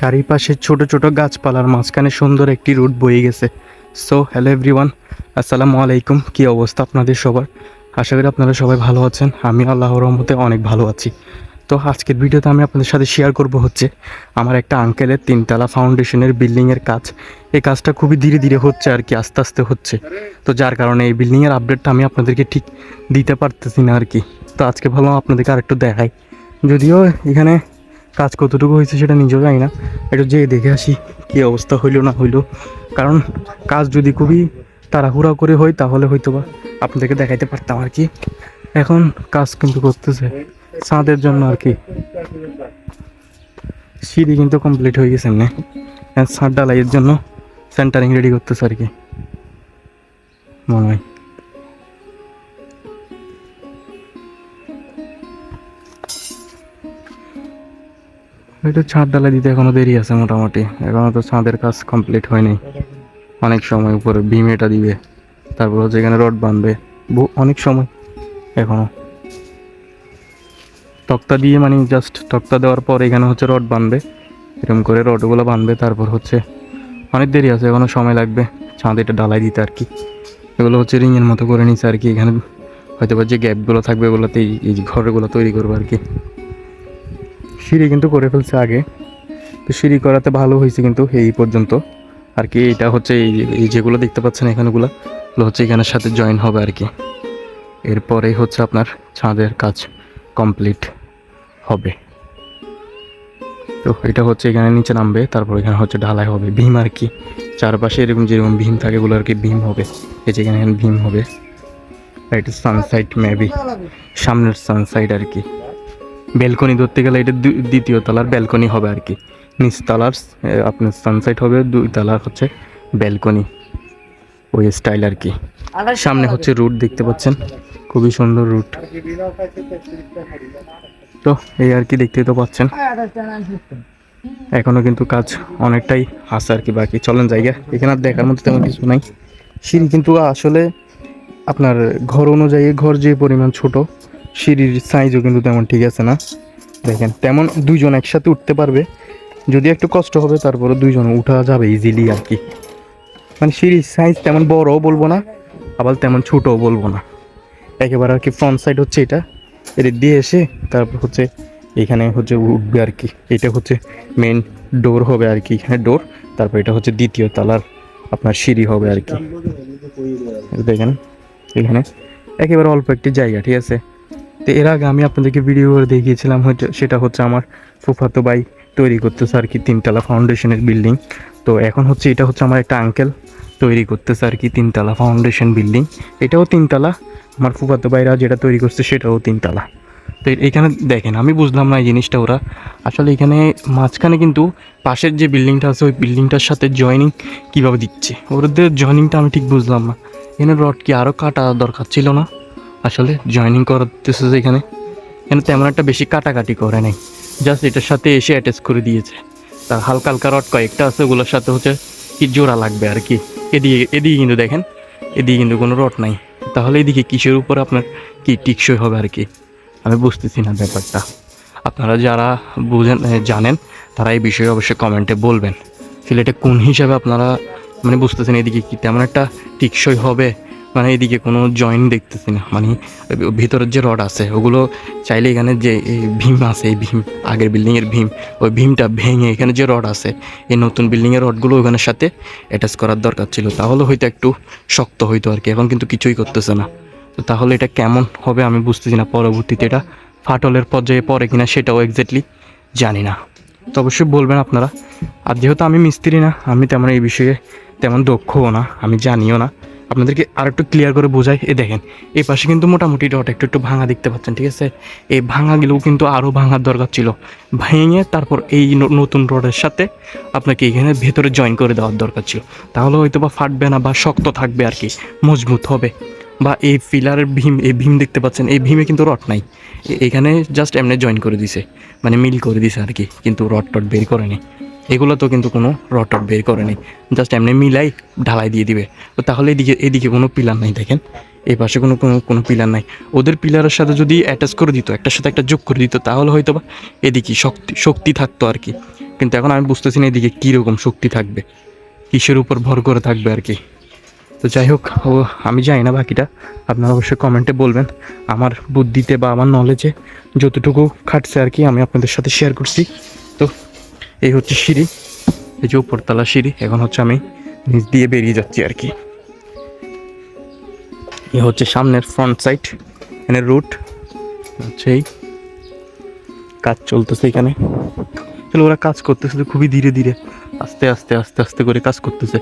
চারিপাশে ছোট ছোট গাছপালার মাঝখানে সুন্দর একটি রুট বয়ে গেছে। সো হ্যালো এভরিওয়ান আসসালামু আলাইকুম। কী অবস্থা আপনাদের সবার? আশা করি আপনারা সবাই ভালো আছেন। আমি আল্লাহর রহমতে অনেক ভালো আছি। তো আজকের ভিডিওতে আমি আপনাদের সাথে শেয়ার করব হচ্ছে, আমার একটা আঙ্কেলের তিনতলা ফাউন্ডেশনের বিল্ডিংয়ের কাজ। এই কাজটা খুবই ধীরে ধীরে হচ্ছে আর কি, আস্তে আস্তে হচ্ছে। তো যার কারণে এই বিল্ডিংয়ের আপডেটটা আমি আপনাদেরকে ঠিক দিতে পারতেছি না আর কি। তো আজকে ভাবলাম আপনাদেরকে আরেকটু দেখাই। যদিও এখানে কাজ কতটুকু হয়েছে সেটা নিজেও জানি না। একটু যেয়ে দেখে আসি কী অবস্থা হইল না হইল। কারণ কাজ যদি খুবই তাড়াহুড়া করে হয় তাহলে হয়তো বা আপনাদেরকে দেখাইতে পারতাম আর কি। এখন কাজ কিন্তু করতেছে। ছাদের জন্য আর কি। সিঁড়ি কিন্তু কমপ্লিট হয়ে গেছে এমনি। ছাদ ডালাইয়ের জন্য সেন্টারিং রেডি করতেছে আর কি। মনে হয়। একটু ছাদ ডালা দিতে এখনও দেরি আছে মোটামুটি। এখনও তো ছাদের কাজ কমপ্লিট হয়নি। অনেক সময় উপরে ভীম এটা দিবে। তারপর হচ্ছে এখানে রড বাঁধবে। অনেক সময় এখনও। তক্তা দিয়ে মানে জাস্ট তক্তা দেওয়ার পর এখানে হচ্ছে রড বাঁধবে। এরকম করে রডগুলো বাঁধবে। তারপর হচ্ছে অনেক দেরি আছে, এখনও সময় লাগবে ছাদ এটা ডালাই দিতে আর কি। এগুলো হচ্ছে রিংয়ের মতো করে নিচ্ছে আর কি। এখানে হয়তো বা যে গ্যাপগুলো থাকবে ওগুলোতেই এই ঘরগুলো তৈরি করব আর কি। সিঁড়ি কিন্তু করে ফেলছে আগে। তো সিঁড়ি করাতে ভালো হয়েছে কিন্তু এই পর্যন্ত। আর কি এটা হচ্ছে এই যেগুলো দেখতে পাচ্ছেন এখানেগুলো হচ্ছে এখানের সাথে জয়েন হবে আর কি। এরপরেই হচ্ছে আপনার ছাদের কাজ কমপ্লিট হবে। তো এটা হচ্ছে এখানে নিচে নামবে, তারপর এখানে হচ্ছে ঢালাই হবে, ভীম আর কি। চারপাশে এরকম যেরকম ভীম থাকে, এগুলো আর কি ভীম হবে। এই যে এখানে ভীম হবে। এটা সানসাইড মেবি সামনের সানসাইড আর কি। ব্যালকনি ধরতে গেলে এটা দ্বিতীয় তলার ব্যালকনি হবে আর কি। নিচতলার আপনার সানসাইড হবে দুই তলার হচ্ছে ব্যালকনি ওই স্টাইল আর কি। সামনে হচ্ছে রুট দেখতে পাচ্ছেন। খুবই সুন্দর রুট তো এই আর কি দেখতেই তো পাচ্ছেন। এখনও কিন্তু কাজ অনেকটাই আছে আর কি বাকি। চলেন জায়গা এখানে আর দেখার মতো তেমন কিছু নাই। সিঁড়ি কিন্তু আসলে আপনার ঘর অনুযায়ী ঘর যে পরিমাণ ছোট সিঁড়ির সাইজও কিন্তু তেমন ঠিক আছে না। দেখেন, তেমন দুইজন একসাথে উঠতে পারবে। যদি একটু কষ্ট হবে তারপরে দুইজন উঠা যাবে ইজিলি আর কি। মানে সিঁড়ির সাইজ তেমন বড়ও বলব না, আবার তেমন ছোটও বলব না। একেবারে আর কি ফ্রন্ট সাইড হচ্ছে এটা। এটা দিয়ে এসে তারপর হচ্ছে এখানে হচ্ছে উঠবে আর কি। এটা হচ্ছে মেন ডোর হবে আর কি এখানে ডোর তারপর এটা হচ্ছে দ্বিতীয় তালার আপনার সিঁড়ি হবে আর কি। দেখেন, এখানে একেবারে অল্প একটি জায়গা, ঠিক আছে? তো এর আগে আমি আপনাদেরকে ভিডিও করে দেখিয়েছিলাম হচ্ছে সেটা হচ্ছে আমার ফুফাতো ভাই তৈরি করতেছে আর কি, তিনতলা ফাউন্ডেশনের বিল্ডিং তো এখন হচ্ছে এটা হচ্ছে আমার একটা আঙ্কেল তৈরি করতেছে আর কি, তিনতলা ফাউন্ডেশন বিল্ডিং এটাও তিনতলা, আমার ফুফাতো ভাইরা যেটা তৈরি করছে সেটাও তিনতলা। তো এখানে দেখেন, আমি বুঝলাম না এই জিনিসটা ওরা। আসলে এখানে মাঝখানে কিন্তু পাশের যে বিল্ডিংটা আছে, ওই বিল্ডিংটার সাথে জয়েনিং কীভাবে দিচ্ছে? ওদের জয়েনিংটা আমি ঠিক বুঝলাম না। এখানে রড কি আরও কাটা দরকার ছিল না? আসলে জয়েনিং করতেছে যে এখানে এখানে তেমন একটা বেশি কাটাকাটি করে নাই। জাস্ট এটার সাথে এসে অ্যাটাচ করে দিয়েছে। তা হালকা হালকা রড কয়েকটা আছে, ওগুলোর সাথে হচ্ছে কি জোড়া লাগবে আর কি। এদিকে এদিকে কিন্তু দেখেন, এদিকে কিন্তু কোনো রড নাই। তাহলে এদিকে কিসের উপর আপনার কি টিকসই হবে আর কি? আমি বুঝতেছি না ব্যাপারটা। আপনারা যারা বুঝেন জানেন, তারা এই বিষয়ে অবশ্যই কমেন্টে বলবেন। আসলে এটা কোন হিসাবে আপনারা মানে বুঝতেছেন এদিকে কি তেমন একটা টিকসই হবে? মানে এদিকে কোনো জয়েন দেখতেছি না। মানে ভিতরের যে রড আছে, ওগুলো চাইলে এখানে যে এই ভীম আছে, এই ভীম, আগের বিল্ডিংয়ের ভীম, ওই ভীমটা ভেঙে এখানে যে রড আছে, এই নতুন বিল্ডিংয়ের রডগুলো ওখানের সাথে অ্যাটাচ করার দরকার ছিল। তাহলে হয়তো একটু শক্ত হইতো আর কি, এখন কিন্তু কিছুই করতেছে না। তো তাহলে এটা কেমন হবে আমি বুঝতেছি না পরবর্তীতে এটা ফাটলের পর্যায়ে পড়ে কিনা সেটাও এক্স্যাক্টলি জানি না। তো অবশ্যই বলবেন আপনারা। আর যেহেতু আমি মিস্ত্রি না, আমি তেমন এই বিষয়ে তেমন দক্ষও না, আমি জানিও না। আপনাদেরকে আর একটু ক্লিয়ার করে বোঝাই এ দেখেন, এই পাশে কিন্তু মোটামুটি ডট একটু একটু ভাঙা দেখতে পাচ্ছেন, ঠিক আছে? এই ভাঙাগুলোও কিন্তু আরও ভাঙার দরকার ছিল। ভেঙে তারপর এই নতুন রডের সাথে আপনাকে এখানে ভেতরে জয়েন করে দেওয়ার দরকার ছিল। তাহলে হয়তো বা ফাটবে না বা শক্ত থাকবে আর কি, মজবুত হবে। বা এই ফিলারের ভীম, এই ভীম দেখতে পাচ্ছেন, এই ভীমে কিন্তু রড নাই। এখানে জাস্ট এমনি জয়েন করে দিছে মানে মিল করে দিছে আর কি, কিন্তু রড টড বের করেনি। এগুলো তো কিন্তু কোনো রড বের করেনি। জাস্ট এমনি মিলাই ঢালাই দিয়ে দিবে। তো তাহলে এদিকে এদিকে কোনো পিলার নাই দেখেন। এই পাশে কোনো কোনো কোনো পিলার নাই। ওদের পিলারের সাথে যদি অ্যাটাচ করে দিত, একটার সাথে একটা যোগ করে দিত, তাহলে হয়তো বা এদিকে শক্তি শক্তি থাকতো আর কি। কিন্তু এখন আমি বুঝতেছি না এদিকে কীরকম শক্তি থাকবে। কিসের উপর ভর করে থাকবে আর কি। তো যাই হোক, ও, আমি জানি না বাকিটা। আপনারা অবশ্যই কমেন্টে বলবেন। আমার বুদ্ধিতে বা আমার নলেজে যতটুকু খাটছে আর কি, আমি আপনাদের সাথে শেয়ার করছি। তো এই হচ্ছে সিঁড়ি। এই যে উপরতলা সিঁড়ি, এখন হচ্ছে আমি নিচ দিয়ে বেরিয়ে যাচ্ছি আর কি। এ হচ্ছে সামনের ফ্রন্ট সাইড এখানে রুট হচ্ছে এই কাজ চলতেছে এখানে। আসলে ওরা কাজ করতেছে তো খুবই ধীরে ধীরে, আস্তে আস্তে আস্তে আস্তে করে কাজ করতেছে।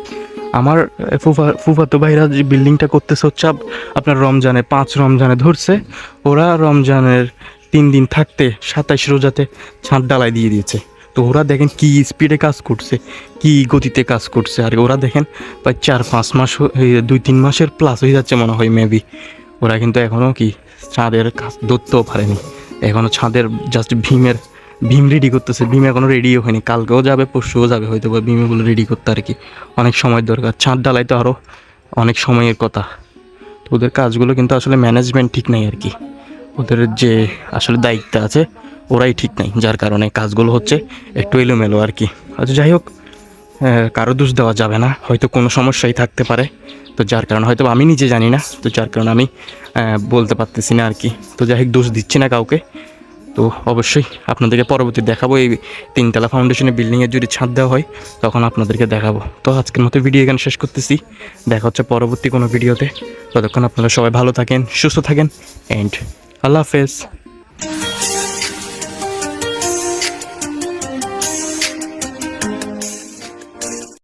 আমার ফুফা, ফুফাতো ভাইরা যে বিল্ডিংটা করতেছে হচ্ছে আপনার রমজানে পাঁচ রমজানে ধরছে। ওরা রমজানের তিন দিন থাকতে সাতাইশ রোজাতে ছাদ ডালাই দিয়ে দিয়েছে। তো ওরা দেখেন কি স্পিডে কাজ করছে, কি গতিতে কাজ করছে। আর ওরা দেখেন প্রায় চার, পাঁচ মাস দুই, তিন মাসের প্লাস হয়ে যাচ্ছে মনে হয় মেবি ওরা কিন্তু এখনও কি ছাদের কাজ ধরতেও পারেনি। এখনও ছাদের জাস্ট ভীমের, ভীম রেডি করতেছে। ভীম এখনও রেডিও হয়নি। কালকেও যাবে, পরশুও যাবে হয়তো বা ভীমগুলো রেডি করতে আর কি। অনেক সময় দরকার। ছাদ ডালাই তো আরও অনেক সময়ের কথা। তো ওদের কাজগুলো কিন্তু আসলে ম্যানেজমেন্ট ঠিক নাই আর কি। ওদের যে আসলে দায়িত্ব আছে ওরাই ঠিক নাই, যার কারণে কাজগুলো হচ্ছে একটু এলোমেলো আর কি। আচ্ছা যাই হোক কারও দোষ দেওয়া যাবে না, হয়তো কোনো সমস্যাই থাকতে পারে। তো যার কারণে হয়তো আমি নিজে জানি না, তো যার কারণে আমি বলতে পারতেছি না আর কি। তো যাই হোক, দোষ দিচ্ছি না কাউকে। তো অবশ্যই আপনাদেরকে পরবর্তী দেখাবো, এই তিনতলা ফাউন্ডেশনের বিল্ডিংয়ের যদি ছাদ দেওয়া হয়, তখন আপনাদেরকে দেখাবো। তো আজকের মতো ভিডিও এখানে শেষ করতেছি। দেখা হচ্ছে পরবর্তী কোনো ভিডিওতে ততক্ষণ আপনারা সবাই ভালো থাকেন, সুস্থ থাকেন অ্যান্ড আল্লাহ হাফেজ।